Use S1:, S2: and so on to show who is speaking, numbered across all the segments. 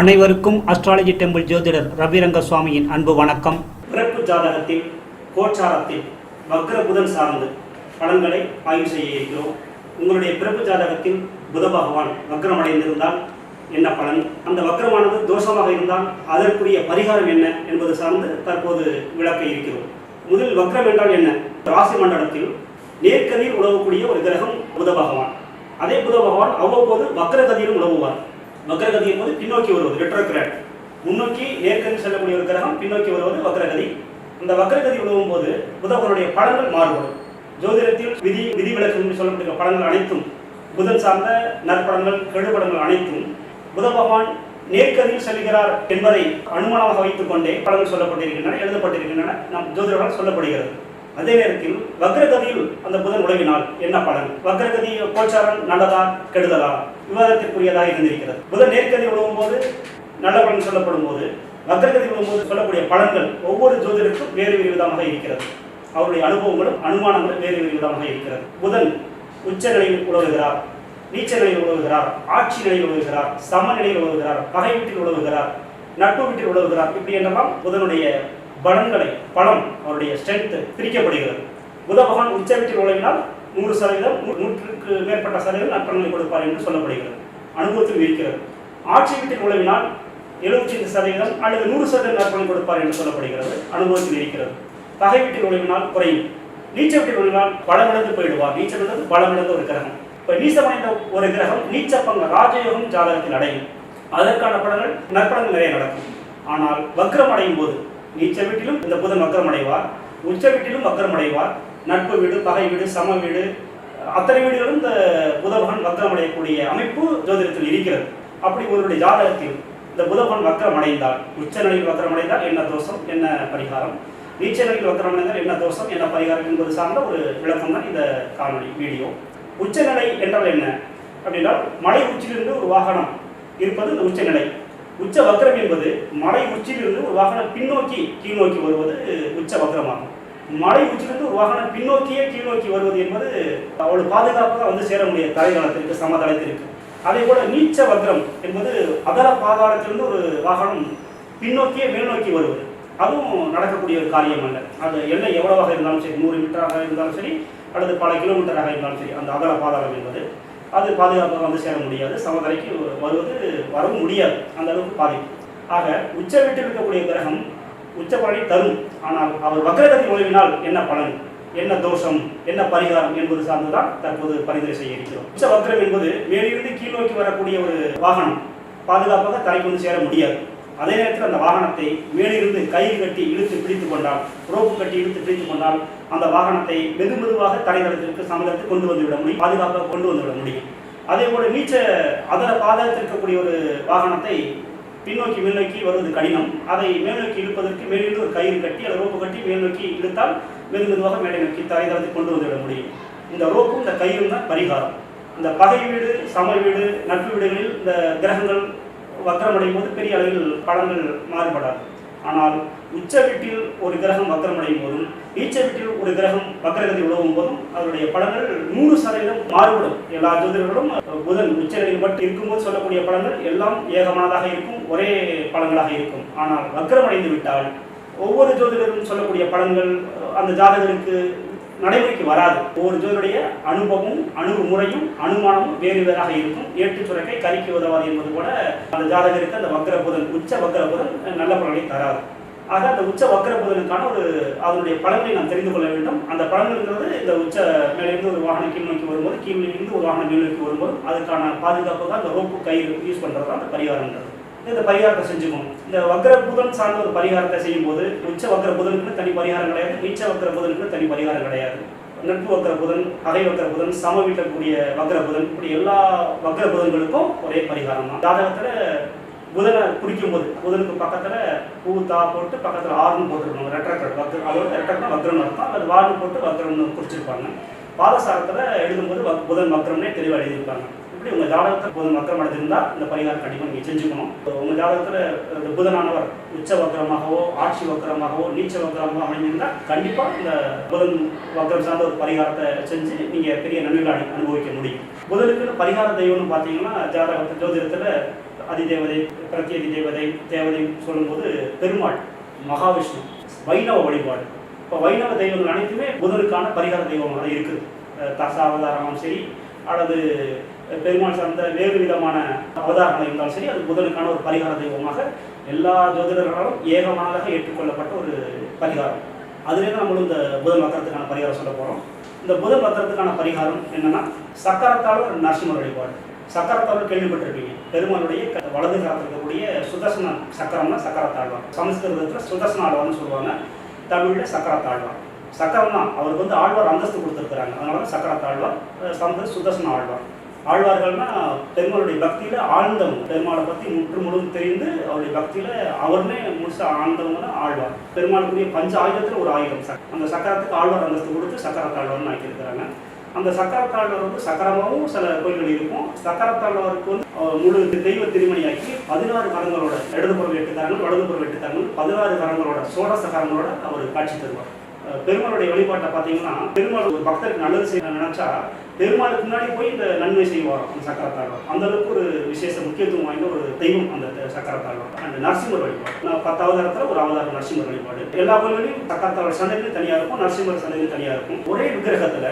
S1: அனைவருக்கும் astrology temple ஜோதிடர் ரவிரங்க சுவாமியின் அன்பு வணக்கம். பிறப்பு ஜாதகத்தில் கோச்சாரத்தில் வக்ர புதன் சார்ந்து பலன்களை ஆய்வு செய்ய இருக்கிறோம். உங்களுடைய பிறப்பு ஜாதகத்தில் புத பகவான் வக்ரமடைந்திருந்தால் என்ன பலன்? அந்த வக்ரமானது தோஷமாக இருந்தால் அதற்குரிய பரிகாரம் என்ன என்பது சார்ந்து தற்போது விளக்க இருக்கிறோம். முதல் வக்ரம் என்றால் என்ன? ராசி மண்டலத்தில் நேர்கதியில் உழவக்கூடிய ஒரு கிரகம் புத பகவான். அதே புத பகவான் அவ்வப்போது வக்ரகதியிலும் உழவுவார். வக்ரகதி என்பது பின்னோக்கி வருவது ரெட்ரோகிராட் முன்னோக்கி நேர்கதி செல்லக்கூடிய ஒரு கிரகம் பின்னோக்கி வருவது வக்ரகதி. இந்த வக்ரகதி உழுவும் போது புதவனுடைய பலன்கள் மாறுபடும். ஜோதிடத்தில் விதி விதிவிலக்கு என்று சொல்லப்பட்டிருக்க பலன்கள் அனைத்தும் புதன் சார்ந்த நற்படங்கள் கெடுபடங்கள் அனைத்தும் புத பகவான் நேர்கதியில் செல்கிறார் என்பதை அனுமானமாக வைத்துக் கொண்டே பலன்கள் சொல்லப்பட்டிருக்கின்றன எழுதப்பட்டிருக்கின்றன நம் ஜோதிடர்களால் சொல்லப்படுகிறது. அதே நேரத்தில் வக்ரகதியில் அந்த புதன் உழவினால் என்ன பலன்? வக்ரகதி கோச்சாரம் நல்லதா கெடுதலா? விவாதத்திற்குரியதாக இருந்திருக்கிறது. புதன் நேர்கதி விழுவும் போது நல்ல பலன் சொல்லப்படும் போது வக்ரகதி விழுவும் போது சொல்லக்கூடிய பலன்கள் ஒவ்வொரு ஜோதிடருக்கும் வேறு வேறு விதமாக இருக்கிறது. அவருடைய அனுபவங்களும் அனுமானங்களும் வேறு வேறு விதமாக இருக்கிறது. புதன் உச்ச நிலையில் உழவுகிறார் நீச்ச நிலையில் உழவுகிறார் ஆட்சி நிலையில் உழவுகிறார் சமநிலையில் உழவுகிறார் பகை வீட்டில் உழவுகிறார் நட்பு வீட்டில் உழவுகிறார். இப்படி என்றெல்லாம் புதனுடைய பலன்களை பலம் அவருடைய ஸ்ட்ரென்த் பிரிக்கப்படுகிறது. புத பகவான் உச்ச வீட்டில் உழவினால் நூறு சதவீதம் நூற்றுக்கு மேற்பட்ட சதவீதம் நற்பலன்களை கொடுப்பார் என்று சொல்லப்படுகிறது. அனுபவத்தில் இருக்கிறது. ஆட்சி வீட்டில் உழவினால் எழுபத்தி ஐந்து சதவீதம் அல்லது நூறு சதவீதம் நற்பலன் கொடுப்பார் என்று சொல்லப்படுகிறது. அனுபவத்தில் இருக்கிறது. தகை வீட்டில் உழவினால் குறையும். நீச்ச வீட்டில் உழவினால் பலமிழந்து போயிடுவார். நீச்சல் என்பது பலமிழந்த ஒரு கிரகம். இப்போ நீச்சமடைந்த ஒரு கிரகம் நீச்ச பங்க ராஜயோகம் ஜாதகத்தில் அடையும். அதற்கான படங்கள் நற்பலன்கள் நிறைய நடக்கும். ஆனால் வக்ரம் அடையும் போது நீச்ச வீட்டிலும் இந்த புதன் வக்ரம் அடைவார். உச்ச வீட்டிலும் வக்ரம் அடைவார். நட்பு வீடு பகை வீடு சம வீடு அத்தனை வீடுகளும் இந்த புதபகன் வக்கரம் அடையக்கூடிய அமைப்பு ஜோதிடத்தில் இருக்கிறது. அப்படி உங்களுடைய ஜாதகத்தில் இந்த புதபகன் வக்கரம் அடைந்தால் உச்ச நிலையில் வக்கரம் அடைந்தால் என்ன தோஷம் என்ன பரிகாரம்? நீச்ச நிலையில் வக்கரம் அடைந்தால் என்ன தோஷம் என்ன பரிகாரம் என்பது சார்ந்த ஒரு விளக்கம் தான் இந்த காணொலி வீடியோ. உச்சநிலை என்றால் என்ன? அப்படின்னா மலை உச்சியிலிருந்து ஒரு வாகனம் இருப்பது இந்த உச்சநிலை உச்ச வக்கரம் என்பது மலை உச்சியிலிருந்து ஒரு வாகனம் பின்னோக்கி கீழ்நோக்கி வருவது உச்ச வக்கரமாகும் மலை உச்சிலிருந்து வாகனம் பின்னோக்கியே கீழ்நோக்கி வருவது என்பது அவ்வளவு பாதுகாப்பாக வந்து சேர முடியாது. தரைதளத்திற்கு சமதளத்திற்கு. அதே போல நீச்ச வக்ரம் என்பது அதர பாதாளத்திலிருந்து ஒரு வாகனம் பின்னோக்கியே மேல் நோக்கி வருவது. அதுவும் நடக்கக்கூடிய ஒரு காரியம் அல்ல. அது எல்லை எவ்வளவாக இருந்தாலும் சரி நூறு மீட்டராக இருந்தாலும் சரி அல்லது பல கிலோமீட்டராக இருந்தாலும் சரி அந்த அகல பாதாளம் என்பது அது பாதுகாப்பாக வந்து சேர முடியாது. சமதரைக்கு வருவது வரவும் முடியாது. அந்த அளவுக்கு பாதிப்பு. ஆக உச்ச வீட்டில் இருக்கக்கூடிய கிரகம் உச்ச பலனை தரும். ஆனால் அவர் வக்ரகதி நுழைவினால் என்ன பலன்? என்ன தோஷம்? என்ன பரிகாரம் என்பது சார்ந்துதான் தற்போது பரிந்துரை செய்ய இருக்கிறோம். உச்ச வக்ரம் என்பது மேலிருந்து கீழ் நோக்கி வரக்கூடிய ஒரு வாகனம். பாதுகாப்பாக தலைக்கு வந்து சேர முடியாது. அதே நேரத்தில் அந்த வாகனத்தை மேலிருந்து கயிறு கட்டி இழுத்து பிடித்து கொண்டால் ரோப்பு கட்டி இழுத்து பிடித்து கொண்டால் அந்த வாகனத்தை மெது மெதுவாக தரைதளத்திற்கு சமதளத்தில் கொண்டு வந்துவிட முடியும். பாதுகாப்பாக கொண்டு வந்துவிட முடியும். அதே போல நீச்ச அதர பாதத்தில் இருக்கக்கூடிய ஒரு வாகனத்தை பின்னோக்கி மேல்நோக்கி வருவது கடினம். அதை மேல்நோக்கி இழுப்பதற்கு மேலிருந்து ஒரு கயிறு கட்டி அதை ரோப்பு கட்டி மேல் நோக்கி இழுத்தால் மெது மெதுவாக மேலே நோக்கி தரைதளத்தை கொண்டு வந்துவிட முடியும். இந்த ரோப்பும் இந்த கயிறும் தான் பரிகாரம். இந்த பகை வீடு சம வீடு நட்பு வீடுகளில் இந்த கிரகங்கள் வக்கரமடையும் போது பெரிய அளவில் படங்கள் மாறுபடாது. ஆனால் உச்ச வீட்டில் ஒரு கிரகம் வக்கரமடையும் போதும் நீச்ச வீட்டில் ஒரு கிரகம் வக்கரகத்தை உழவும் போதும் அதனுடைய பலன்கள் நூறு சதவீதம் மாறுபடும். எல்லா ஜோதிடர்களும் புதன் உச்ச நிலையில் மட்டும் இருக்கும்போது சொல்லக்கூடிய பலன்கள் எல்லாம் ஏகமானதாக இருக்கும் ஒரே பலன்களாக இருக்கும். ஆனால் வக்கரமடைந்து விட்டால் ஒவ்வொரு ஜோதிடரும் சொல்லக்கூடிய பலன்கள் அந்த ஜாதகருக்கு நடைமுறைக்கு வராது. ஒவ்வொரு ஜோதிடைய அனுபவமும் அணுகுமுறையும் அனுமானமும் வேறு வேறாக இருக்கும். ஏற்று சுரக்கை கறிக்கு உதவாது என்பது போல அந்த ஜாதகருக்கு அந்த வக்கர புதன் உச்ச வக்கர புதன் நல்ல பலனை தராது. ஆக அந்த உச்ச வக்கர புதனுக்கான ஒரு அதனுடைய பலன்களை நாம் தெரிந்து கொள்ள வேண்டும். அந்த பலன்கள்ங்கிறது இந்த உச்ச மேலிருந்து ஒரு வாகனம் கீழ் நோக்கி வரும்போது கீழ் ஒரு வாகனம் மேல் நோக்கி வரும்போது அதுக்கான பாதுகாப்பு தான் அந்த ரோப்பு கயிறு யூஸ் பண்ணுறது தான் அந்த பரிகாரங்கிறது இந்த பரிகாரத்தை செஞ்சுக்கணும் இந்த வக்ர புதன் சார்ந்த ஒரு பரிகாரத்தை செய்யும் போது உச்ச வக்ர புதனுக்கு தனி பரிகாரம் கிடையாது நீச்ச வக்ர புதனுக்கு தனி பரிகாரம் கிடையாது. நட்பு வக்ர புதன் அகை வக்ர புதன் சம வீட்டக்கூடிய வக்ர புதன் இப்படி எல்லா வக்ர புதன்களுக்கும் ஒரே பரிகாரம் தான் ஜாதகத்துல புதனை குடிக்கும் போது புதனுக்கு பக்கத்தில் பூ தா போட்டு பக்கத்தில் ஆறுன்னு போட்டுருக்கணும் ரெட்டரக்கட் வக்ர அதோட ரெட்டரக்னா வக்ரம்னு அர்த்தம். அது வார்னு போட்டு வக்ரம்னு குறிச்சிருப்பாங்க. பாதசாரத்தில் எழுதும்போது வக்- புதன் வக்ரம்னே தெளிவாக எழுதியிருப்பாங்க. இப்படி உங்கள் ஜாதகத்தில் புதன் வக்ரம் அடைஞ்சிருந்தால் இந்த பரிகாரம் கண்டிப்பாக நீங்கள் செஞ்சுக்கணும். உங்கள் ஜாதகத்தில் இந்த புதனானவர் உச்ச வக்ரமாகவோ ஆட்சி வக்ரமாகவோ நீச்ச வக்ரமாக அமைஞ்சிருந்தால் கண்டிப்பாக இந்த புதன் வக்ரம் சார்ந்த ஒரு பரிகாரத்தை செஞ்சு நீங்கள் பெரிய நன்மைகளை அனுபவிக்க முடியும். புதனுக்குன்னு பரிகார தெய்வம்னு பார்த்தீங்கன்னா ஜாதகத்தில் ஜோதிடத்தில் அதிதேவதை பிரத்யதி தேவதை தேவதை சொல்லும்போது பெருமாள் மகாவிஷ்ணு வைணவ வழிபாடு. இப்போ வைணவ தெய்வங்கள் அனைத்துமே புதனுக்கான பரிகார தெய்வமாக இருக்குது. அஹ் அவதாரமும் சரி அல்லது பெருமாள் சார்ந்த வேறு விதமான அவதாரங்கள் இருந்தாலும் சரி அது புதனுக்கான ஒரு பரிகார தெய்வமாக எல்லா ஜோதிடர்களாலும் ஏகமாக ஏற்றுக்கொள்ளப்பட்ட ஒரு பரிகாரம். அதுலேயே தான் நம்மளும் இந்த புதன் வக்கரத்துக்கான பரிகாரம் சொல்ல போகிறோம் இந்த புதன் வக்கரத்துக்கான பரிகாரம் என்னென்னா சக்கரத்தாலும் நரசிம்மர் வழிபாடு. சக்கரத்தாழ்வார் கேள்விப்பட்டிருப்பீங்க. பெருமாளுடைய வலது காலத்தில் இருக்கக்கூடிய சுதர்சன சக்கரம்னா சக்கரத்தாழ்வார் சமஸ்கிருதத்தில் சுதர்சன ஆழ்வார்னு சொல்லுவாங்க. தமிழில் சக்கரத்தாழ்வார் சக்கரம் தான் அவருக்கு வந்து ஆழ்வார் அந்தஸ்து கொடுத்துருக்குறாங்க. அதனால தான் சக்கரத்தாழ்வார் சமஸ்கிருத சுதர்சன ஆழ்வார் ஆழ்வார்கள்னா பெருமாளுடைய பக்தியில் ஆழ்ந்தவங்க. பெருமாளை பற்றி முற்று முழுவதும் தெரிந்து அவருடைய பக்தியில் அவருமே முழுசாக ஆழ்ந்தவங்க ஆழ்வார். பெருமாளுக்குரிய பஞ்ச ஆயுதத்தில் ஒரு ஆயுதம். அந்த சக்கரத்துக்கு ஆழ்வார் அந்தஸ்து கொடுத்து சக்கரத்தாழ்வார்னு ஆக்கியிருக்கிறாங்க. அந்த சக்கரத்தாழ்வார் வந்து சக்கரமாகவும் சில கோயில்கள் இருக்கும். சக்கரத்தாழ்வாருக்கு வந்து முழு தெய்வ திருமணியாக்கி பதினாறு கரங்களோட இடதுபுறம் எட்டு வலதுபுறம் எட்டு பதினாறு கரங்களோட சோழ கரங்களோட அவர் காட்சி தருவார். பெருமாளுடைய வழிபாட்டை பார்த்தீங்கன்னா பெருமாள் ஒரு பக்தருக்கு நல்லது செய்ய நினைச்சா பெருமாளுக்கு முன்னாடி போய் இந்த நன்மை செய்வார் அந்த சக்கரத்தாழ்வார் அந்த அளவுக்கு ஒரு விசேஷ முக்கியத்துவம் வாய்ந்த ஒரு தெய்வம் அந்த சக்கரத்தாழ்வார் அந்த நரசிம்மர் வழிபாடு. நான் பத்து அவதாரத்தில் ஒரு அவதாரம் நரசிம்மர் வழிபாடு. எல்லா கோயில்களையும் சக்கரத்தாழ்வார் சன்னதி தனியாக இருக்கும் நரசிம்மர் சந்தையிலும் தனியாக இருக்கும். ஒரே விக்கிரகத்தில்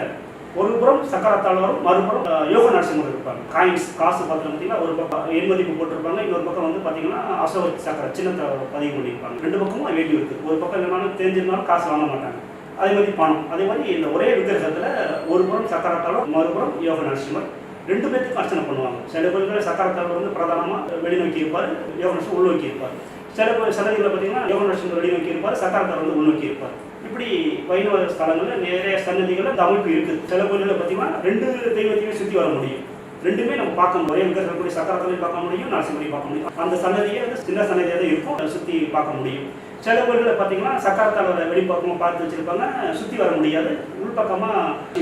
S1: ஒரு புறம் சக்கரத்தாழ்வாரும் மறுபுறம் யோக நரசிம்மர் இருப்பாங்க. காயின்ஸ் காசு பார்த்தீங்கன்னா ஒரு பக்கம் எண்மதிப்பு போட்டிருப்பாங்க இன்னொரு பக்கம் வந்து பார்த்தீங்கன்னா அசோக சக்கர சின்னத்தை பதிவு பண்ணியிருப்பாங்க. ரெண்டு பக்கமும் வேல்யூ இருக்குது ஒரு பக்கம் என்னன்னாலும் தெரிஞ்சிருந்தாலும் காசு வாங்க மாட்டாங்க. அதே மாதிரி பணம். அதே மாதிரி இந்த ஒரே விக்கிரகத்தில் ஒரு புறம் சக்கரத்தாழ்வார் மறுபுறம் யோக நரசிம்மர். ரெண்டு பேர்த்துக்கும் அர்ச்சனை பண்ணுவாங்க. சில கோயில்களில் சக்கரத்தாழ்வார் வந்து பிரதானமாக வெளிநோக்கி இருப்பார் யோக நரசிம்மர் உள்நோக்கி இருப்பார். சில கோயில் சன்னதிகளில் பார்த்தீங்கன்னா யோக நரசிம்மர் வெளிநோக்கி இருப்பார் சக்கரத்தாழ்வார் வந்து உள்நோக்கி இருப்பார். இப்படி வைணவ ஸ்தலங்களில் நிறைய சன்னதிகளில் இந்த அமைப்பு இருக்குது சில கோயில்களில் பார்த்தீங்கன்னா ரெண்டு தெய்வத்தையுமே சுற்றி வர முடியும். ரெண்டுமே நம்ம பார்க்க முடியும். ஒரே விக்கிரகம் கூடிய சக்கரத்தையும் பார்க்க முடியும் நரசிம்மரையும் பார்க்க முடியும். அந்த சன்னதியே வந்து சின்ன சன்னதியாக தான் இருக்கும். அதை சுற்றி பார்க்க முடியும். சில கோயில்களில் பார்த்தீங்கன்னா சக்கரத்தால் வெளிப்பக்கமாக பார்த்து வச்சிருப்பாங்க. சுற்றி வர முடியாது. உள்பக்கமாக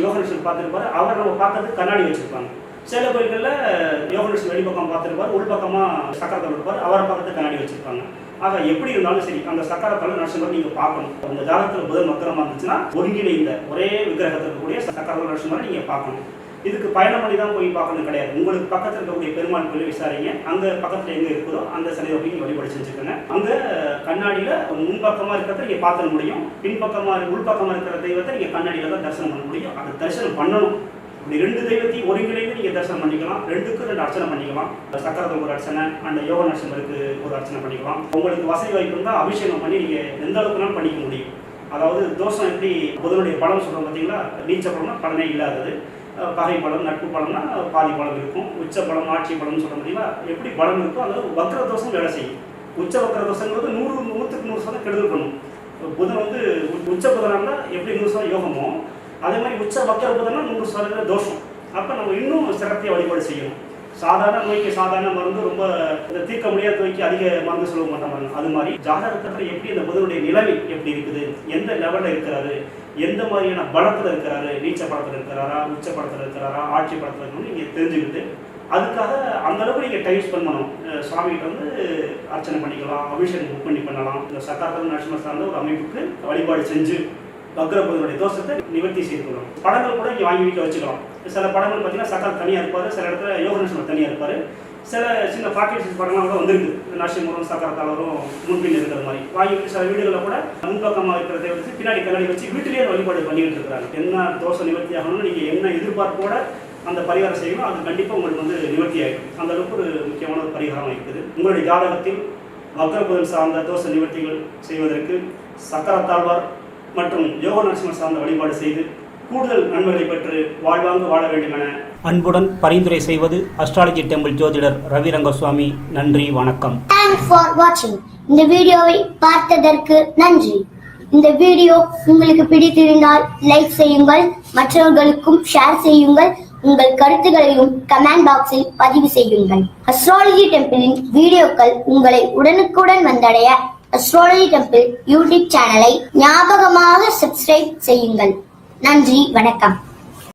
S1: யோகநேஸ்வர் பார்த்துருப்பாரு. அவர் நம்ம பார்க்கறதுக்கு கண்ணாடி வச்சிருப்பாங்க. சில கோயில்களில் யோகநேஸ்வர் வெளிப்பக்கம் பார்த்துருப்பார். உள்பக்கமாக சக்கரத்தால் இருப்பார். அவரை பார்க்கறதுக்கு கண்ணாடி வச்சிருப்பாங்க. ஆக எப்படி இருந்தாலும் சரி அந்த சக்கரத்தால் நரசிம்மர் நீங்கள் பார்க்கணும். உங்க ஜாதகத்தில் புதன் மக்கரமாக இருந்துச்சுன்னா ஒருங்கிணைந்த ஒரே விக்கிரகத்தில் இருக்கக்கூடிய சக்கரத்தால் நரசிம்மரை நீங்கள் பார்க்கணும். இதுக்கு பயணம் பண்ணி தான் போய் பார்க்கணும் கிடையாது. உங்களுக்கு பக்கத்தில் இருக்கக்கூடிய பெருமாள் கோயில் விசாரிங்க. அங்கே பக்கத்தில் எங்கே இருக்குதோ அந்த சிலை போய் நீங்கள் வழிபாடு செஞ்சுக்கோங்க. அங்கே கண்ணாடியில் முன்பக்கமாக இருக்கிறத நீங்கள் பார்த்துட முடியும். பின்பக்கமாக உள்பக்கமாக இருக்கிற தெய்வத்தை நீங்கள் கண்ணாடியில் தான் தரிசனம் பண்ண முடியும். அந்த தரிசனம் பண்ணணும். இப்படி ரெண்டு தெய்வத்தையும் ஒருங்கிணைந்து நீங்கள் தரிசனம் பண்ணிக்கலாம். ரெண்டுக்கும் ரெண்டு அர்ச்சனை பண்ணிக்கலாம். சக்கரத்துக்கு ஒரு அர்ச்சனை அந்த யோக நரசிம்மருக்கு ஒரு அர்ச்சனை பண்ணிக்கலாம். உங்களுக்கு வசதி வாய்ப்பு இருந்தால் அபிஷேகம் பண்ணி நீங்கள் எந்த அளவுக்குனாலும் பண்ணிக்க முடியும். அதாவது தோஷம் எப்படி புதனுடைய பலம் சொல்கிறோம் பார்த்தீங்களா நீச்ச பலம்னா பலனே இல்லாதது. பகை பலம் நட்பு பலம்னா பாதி பலம் இருக்கும். உச்ச பலம் ஆட்சி பலம்னு சொல்ல முடியுமா எப்படி பலம் இருக்கோ அந்த வக்ர தோஷம் வேலை செய்யும். உச்ச வக்ர தோஷங்கிறது நூறு நூற்றுக்கு நூறு சதம் கெடுதல் பண்ணும். புதன் வந்து உச்ச புதனாக எப்படி நூறு சதம் யோகமோ அதே மாதிரி உச்ச வக்ர புதனா நூறு சதவீத தோஷம். அப்போ நம்ம இன்னும் சிரத்தையை வழிபாடு செய்யணும். சாதாரண நோய்க்கு சாதாரண மருந்து ரொம்ப இந்த தீர்க்க முடியாத நோய்க்கு அதிக மருந்து சொல்ல மாட்டாங்க அது மாதிரி ஜாதகத்தில் எப்படி இந்த புதனுடைய நிலைமை எப்படி இருக்குது? எந்த லெவலில் இருக்கிறாரு? எந்த மாதிரியான பலத்தில் இருக்கிறாரு? நீச்ச படத்தில் இருக்கிறாரா? உச்ச படத்தில் இருக்கிறாரா? ஆட்சி படத்தில் இருக்கணும்னு நீங்கள் தெரிஞ்சுக்கிட்டு அதுக்காக அந்த அளவுக்கு நீங்கள் டைம் ஸ்பெண்ட் பண்ணணும். சுவாமிகிட்ட வந்து அர்ச்சனை பண்ணிக்கலாம். அபிஷேகம் புக் பண்ணி பண்ணலாம். இந்த சக்காத்தல் நரசிம்மர் சார்ந்த ஒரு அமைப்புக்கு வழிபாடு செஞ்சு வக்ரபுதனுடைய தோஷத்தை நிவர்த்தி செய்து கொள்ளணும் படங்கள் கூட இங்கே வாங்கி வீட்டில் வச்சுக்கலாம். சில படங்கள் பார்த்தீங்கன்னா சக்கால் தனியாக இருப்பார் சில இடத்துல யோக தனியாக இருப்பார். சில சின்ன பாக்கெட் படங்கள்லாம் கூட வந்திருக்கு. நரசிம்மரும் சக்கரத்தாளரும் முன்பின் இருக்கிற மாதிரி. வாங்கி சில வீடுகளில் கூட முன்பக்கமாக இருக்கிற தெய்வத்துக்கு பின்னாடி கண்ணாடி வச்சு வீட்டிலேயே வழிபாடு பண்ணிக்கிட்டு இருக்கிறாங்க. என்ன தோஷ நிவர்த்தி ஆகணும்னு நீங்கள் என்ன எதிர்பார்ப்போட அந்த பரிகாரம் செய்யணும் அது கண்டிப்பாக உங்களுக்கு வந்து நிவர்த்தி ஆகிடும் அந்த அளவுக்கு ஒரு முக்கியமான ஒரு பரிகாரம் இருக்குது. உங்களுடைய ஜாதகத்தில் வக்ரபுதன் சார்ந்த தோஷ நிவர்த்திகள் செய்வதற்கு சக்கரத்தாழ்வார் மற்றும் யோக நரசிம்ம சார்ந்த வழிபாடு செய்து கூடுதல் நன்மைகளை பெற்று வாழ்வாங்கு வாழ வேண்டும் என அன்புடன் பரிந்துரை செய்வது அஸ்ட்ராலஜி டெம்பிள் ஜோதிடர் ரவி ரங்கசுவாமி நன்றி வணக்கம்.
S2: தேங்க்ஸ் ஃபார் வாட்சிங் இந்த வீடியோவை பார்த்ததற்கு நன்றி. இந்த வீடியோ உங்களுக்கு பிடித்திருந்தால் லைக் செய்யுங்கள் மற்றவர்களுக்கும் ஷேர் செய்யுங்கள் உங்கள் கருத்துகளையும் கமெண்ட் பாக்ஸில் பதிவு செய்யுங்கள். அஸ்ட்ராலஜி டெம்பிளின் வீடியோக்கள் உங்களை உடனுக்குடன் வந்தடைய அஸ்ட்ராலஜி டெம்பிள் யூடியூப் சேனலை ஞாபகமாக சப்ஸ்கிரைப் செய்யுங்கள். நன்றி வணக்கம்.